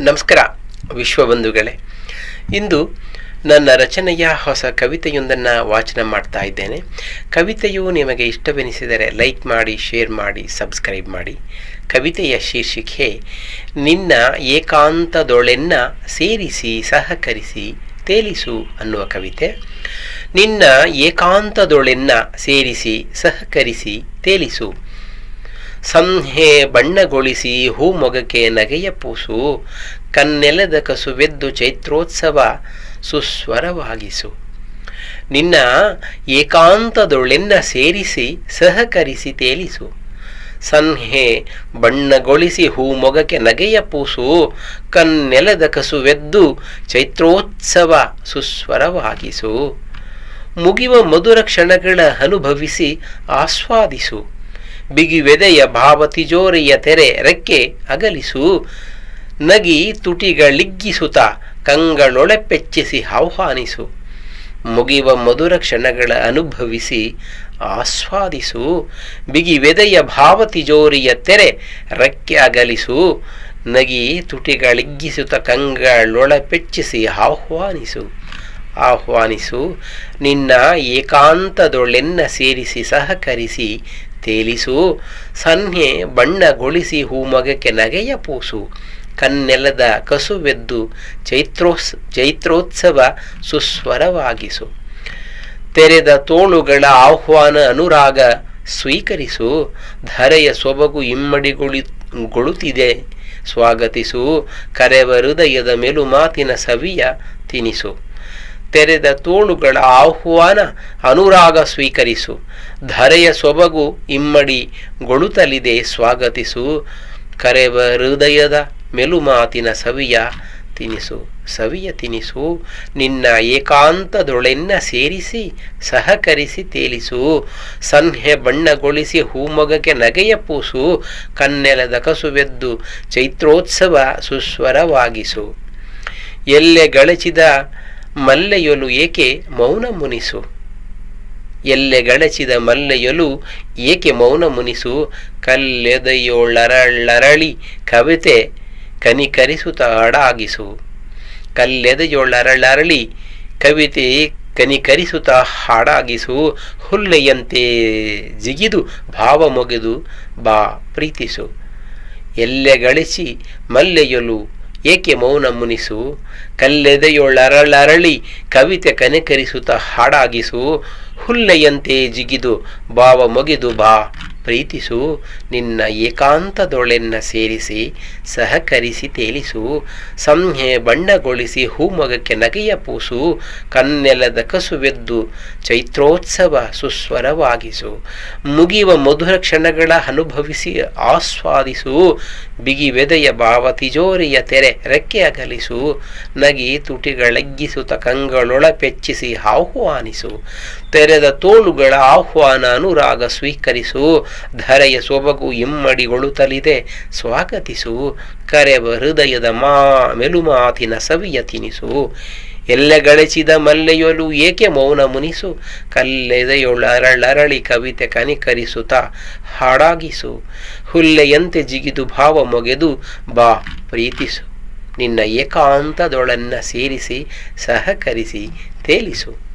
ನಮಸ್ಕಾರ, ವಿಶ್ವಬಂಧುಗಳೇ. ಇಂದು ನನ್ನ ರಚನೆಯ ಹೊಸ ಕವಿತೆಯೊಂದನ್ನು ವಾಚನ ಮಾಡ್ತಾ ಇದ್ದೇನೆ. ಕವಿತೆಯು ನಿಮಗೆ ಇಷ್ಟವೆನಿಸಿದರೆ ಲೈಕ್ ಮಾಡಿ, ಶೇರ್ ಮಾಡಿ, ಸಬ್ಸ್ಕ್ರೈಬ್ ಮಾಡಿ. ಕವಿತೆಯ ಶೀರ್ಷಿಕೆ, ನಿನ್ನ ಏಕಾಂತದೊಳೆನ್ನ ಸೇರಿಸಿ, ಸಹಕರಿಸಿ, ತೇಲಿಸು ಅನ್ನುವ ಕವಿತೆ. ನಿನ್ನ ಏಕಾಂತದೊಳೆನ್ನ ಸೇರಿಸಿ, ಸಹಕರಿಸಿ, ತೇಲಿಸು ಸಂಹೆ ಬಣ್ಣಗೊಳಿಸಿ ಹೂ ಮೊಗಕ್ಕೆ ನಗೆಯ ಪೂಸು ಕನ್ನೆಲದ ಕಸುವೆದ್ದು ಚೈತ್ರೋತ್ಸವ ಸುಸ್ವರವಾಗಿಸು. ನಿನ್ನ ಏಕಾಂತದೊಳೆನ್ನ ಸೇರಿಸಿ ಸಹಕರಿಸಿ ತೇಲಿಸು. ಸನ್ಹೆ ಬಣ್ಣಗೊಳಿಸಿ ಹೂ ಮೊಗಕ್ಕೆ ನಗೆಯ ಪೂಸು ಕನ್ನೆಲದ ಕಸುವೆದ್ದು ಚೈತ್ರೋತ್ಸವ ಸುಸ್ವರವಾಗಿಸು. ಮುಗಿವ ಮಧುರ ಕ್ಷಣಗಳ ಅನುಭವಿಸಿ ಆಸ್ವಾದಿಸು. ಬಿಗಿವೆದೆಯ ಭಾವ ತಿಜೋರಿಯ ತೆರೆ ರೆಕ್ಕೆ ಅಗಲಿಸು. ನಗಿ ತುಟಿಗಳಿಗ್ಗಿಸುತ ಕಂಗಳೊಳೆಪೆಚ್ಚಿಸಿ ಆಹ್ವಾನಿಸು ಮುಗಿವ ಮಧುರ ಕ್ಷಣಗಳ ಅನುಭವಿಸಿ ಆಸ್ವಾದಿಸು. ಬಿಗಿವೆದೆಯ ಭಾವ ತಿಜೋರಿಯ ತೆರೆ ರೆಕ್ಕೆ ಅಗಲಿಸು. ನಗಿ ತುಟಿಗಳಿಗ್ಗಿಸುತ್ತ ಕಂಗಳೊಳಪೆಚ್ಚಿಸಿ ಆಹ್ವಾನಿಸು. ಆಹ್ವಾನಿಸು, ನಿನ್ನ ಏಕಾಂತದೊಳೆನ್ನ ಸೇರಿಸಿ ಸಹಕರಿಸಿ ತೇಲಿಸು, ಸನ್ಹೆ ಬಣ್ಣಗೊಳಿಸಿ ಹೂಮಗಕ್ಕೆ ನಗೆಯ ಪೂಸು. ಕನ್ನೆಲದ ಕಸುವೆದ್ದು ಚೈತ್ರೋಸ್, ಚೈತ್ರೋತ್ಸವ ಸುಸ್ವರವಾಗಿಸು. ತೆರೆದ ತೋಳುಗಳ ಆಹ್ವಾನ ಅನುರಾಗ ಸ್ವೀಕರಿಸು. ಧರೆಯ ಸೊಬಗು ಇಮ್ಮಡಿಗೊಳಿ, ಗೊಳುತ್ತಿದೆ. ಸ್ವಾಗತಿಸು. ಕರೆವ ಹೃದಯದ ಮೇಲು ಮಾತಿನ ಸವಿಯ ತಿನಿಸು. ತೆರೆದ ತೋಳುಗಳ ಆಹ್ವಾನ ಅನುರಾಗ ಸ್ವೀಕರಿಸು. ಧರೆಯ ಸೊಬಗು ಇಮ್ಮಡಿ ಗೊಳುತಲಿದೆ ಸ್ವಾಗತಿಸು. ಕರೆವ ಹೃದಯದ ಮೆಲುಮಾತಿನ ಸವಿಯ ತಿನಿಸು. ಸವಿಯ ತಿನಿಸು. ನಿನ್ನ ಏಕಾಂತದೊಳೆನ್ನ ಸೇರಿಸಿ ಸಹಕರಿಸಿ ತೇಲಿಸು. ಸನ್ಹೆ ಬಣ್ಣಗೊಳಿಸಿ ಹೂಮೊಗಕ್ಕೆ ನಗೆಯ ಪೂಸು. ಕನ್ನೆಲದ ಕಸುವೆದ್ದು ಚೈತ್ರೋತ್ಸವ ಸುಸ್ವರವಾಗಿಸು. ಎಲ್ಲೆ ಗಳಚಿದ ಮಲ್ಲೆಯೊಲು ಏಕೆ ಮೌನ ಮುನಿಸು? ಎಲ್ಲೆ ಗಳಚಿದ ಮಲ್ಲೆಯೊಲು ಏಕೆ ಮೌನ ಮುನಿಸು? ಕಲ್ಲೆದೆಯೋಳರಳ್ಳರಳಿ ಕವಿತೆ ಕನಿಕರಿಸುತ್ತ ಹಾಡಾಗಿಸು. ಕಲ್ಲೆದೆಯೊಳರಳರಳಿ ಕವಿತೆ ಕನಿಕರಿಸುತ್ತ ಹಾಡಾಗಿಸು. ಹುಲ್ಲೆಯಂತೆ ಜಿಗಿದು ಭಾವ ಮೊಗೆದು ಬಾ ಪ್ರೀತಿಸು. ಎಲ್ಲೆ ಗಳಿಸಿ ಮಲ್ಲೆಯೊಲು ಏಕೆ ಮೌನ ಮುನಿಸು? ಕಲ್ಲೆದೆಯೊಳರಳರಳಿ ಕವಿತೆ ಕನೆಕರಿಸುತ್ತ ಹಾಡಾಗಿಸು. ಹುಲ್ಲೆಯಂತೆ ಜಿಗಿದು ಭಾವ ಮೊಗೆದು ಬಾ. ಪ್ರೀತಿಸು, ನಿನ್ನ ಏಕಾಂತದೊಳೆನ್ನ ಸೇರಿಸಿ ಸಹಕರಿಸಿ ತೇಲಿಸು, ಸಂಹೆ ಬಣ್ಣಗೊಳಿಸಿ ಹೂಮೊಗಕ್ಕೆ ನಗೆಯ ಪೂಸು ಕನ್ನೆಲದ ಕಸುವೆದ್ದು ಚೈತ್ರೋತ್ಸವ ಸುಸ್ವರವಾಗಿಸು. ಮುಗಿಯುವ ಮಧುರ ಕ್ಷಣಗಳ ಅನುಭವಿಸಿ ಆಸ್ವಾದಿಸು ಬಿಗಿವೆದೆಯ ಭಾವ ತಿಜೋರಿಯ ತೆರೆ ರೆಕ್ಕೆ ಅಗಲಿಸು, ನಗಿ ತುಟಿಗಳಗ್ಗಿಸುತ್ತ ಕಂಗಳೊಳಪೆಚ್ಚಿಸಿ ಆಹ್ವಾನಿಸು. ತೆರೆದ ತೋಳುಗಳ ಆಹ್ವಾನ ಅನುರಾಗ ಸ್ವೀಕರಿಸು ಧರೆಯ ಸೊಬಗು ಇಮ್ಮಡಿಗೊಳುತ್ತಲಿದೆ. ಸ್ವಾಗತಿಸು, ಕರೆವ ಹೃದಯದ ಮಾ ಮೆಲುಮಾತಿನ ಸವಿಯ ತಿನಿಸು. ಎಲ್ಲೆ ಗಳಿಸಿದ ಮಲ್ಲೆಯೊಲು ಏಕೆ ಮೌನ ಮುನಿಸು? ಕಲ್ಲೆದೆಯೊಳರಳರಳಿ ಕವಿತೆ ಕನಿಕರಿಸುತ್ತ ಹಾಡಾಗಿಸು. ಹುಲ್ಲೆಯಂತೆ ಜಿಗಿದು ಭಾವ ಮೊಗೆದು ಬಾ, ಪ್ರೀತಿಸು. ನಿನ್ನ ಏಕಾಂತದೊಳನ್ನ ಸೇರಿಸಿ, ಸಹಕರಿಸಿ, ತೇಲಿಸು.